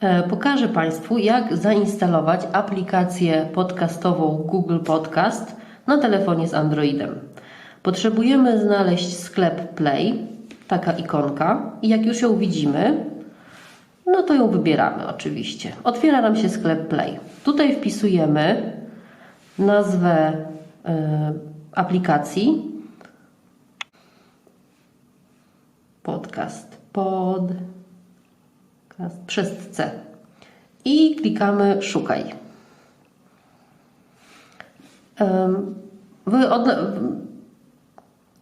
E, Pokażę Państwu, jak zainstalować aplikację podcastową Google Podcast na telefonie z Androidem. Potrzebujemy znaleźć sklep Play, taka ikonka, i jak już ją widzimy, no to ją wybieramy oczywiście. Otwiera nam się sklep Play. Tutaj wpisujemy nazwę e, aplikacji. Podcast. Pod przez C. I klikamy Szukaj.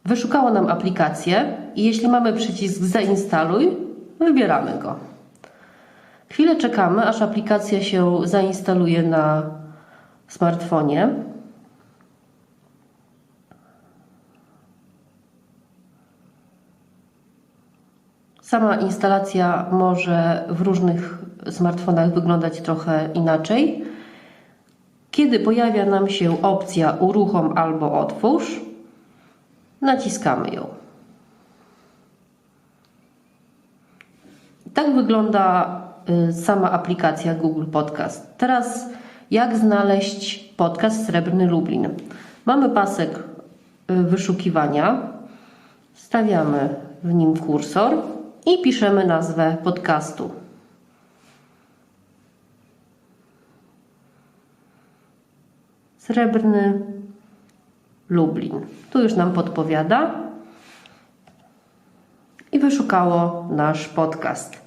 Wyszukało nam aplikację i jeśli mamy przycisk Zainstaluj, wybieramy go. Chwilę czekamy, aż aplikacja się zainstaluje na smartfonie. Sama instalacja może w różnych smartfonach wyglądać trochę inaczej. Kiedy pojawia nam się opcja uruchom albo otwórz, naciskamy ją. Tak wygląda y, sama aplikacja Google Podcast. Teraz jak znaleźć podcast Srebrny Lublin? Mamy pasek y, wyszukiwania, stawiamy w nim kursor i piszemy nazwę podcastu. Srebrny Lublin. Tu już nam podpowiada i wyszukało nasz podcast.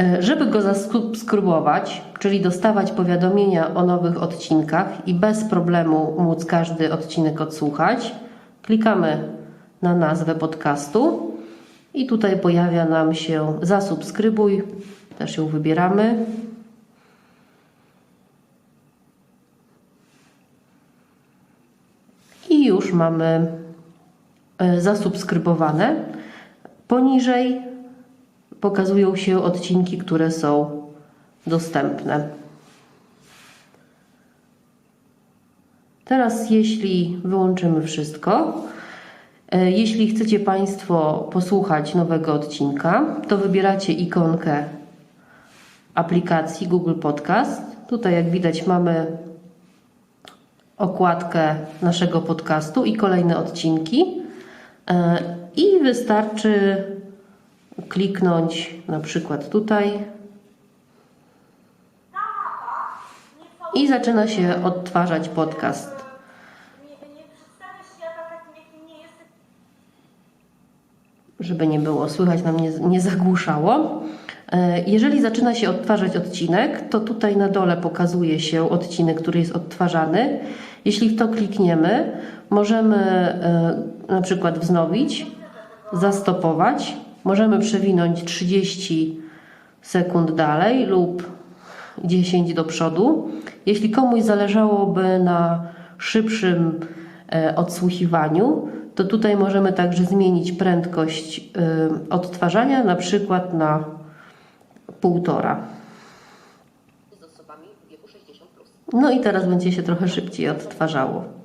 E, Żeby go zasubskrybować, czyli dostawać powiadomienia o nowych odcinkach i bez problemu móc każdy odcinek odsłuchać, klikamy na nazwę podcastu i tutaj pojawia nam się zasubskrybuj, też ją wybieramy. I już mamy e, zasubskrybowane. Poniżej pokazują się odcinki, które są dostępne. Teraz, jeśli wyłączymy wszystko, jeśli chcecie Państwo posłuchać nowego odcinka, to wybieracie ikonkę aplikacji Google Podcast. Tutaj, jak widać, mamy okładkę naszego podcastu i kolejne odcinki. E, I wystarczy kliknąć na przykład tutaj i zaczyna się odtwarzać podcast. Żeby nie było słychać, nam nie, nie zagłuszało. E, Jeżeli zaczyna się odtwarzać odcinek, to tutaj na dole pokazuje się odcinek, który jest odtwarzany. Jeśli w to klikniemy, możemy e, na przykład wznowić, zastopować, możemy przewinąć 30 sekund dalej lub 10 do przodu. Jeśli komuś zależałoby na szybszym odsłuchiwaniu, to tutaj możemy także zmienić prędkość e, odtwarzania, na przykład na półtora. z osobami w wieku 60+. No i teraz będzie się trochę szybciej odtwarzało.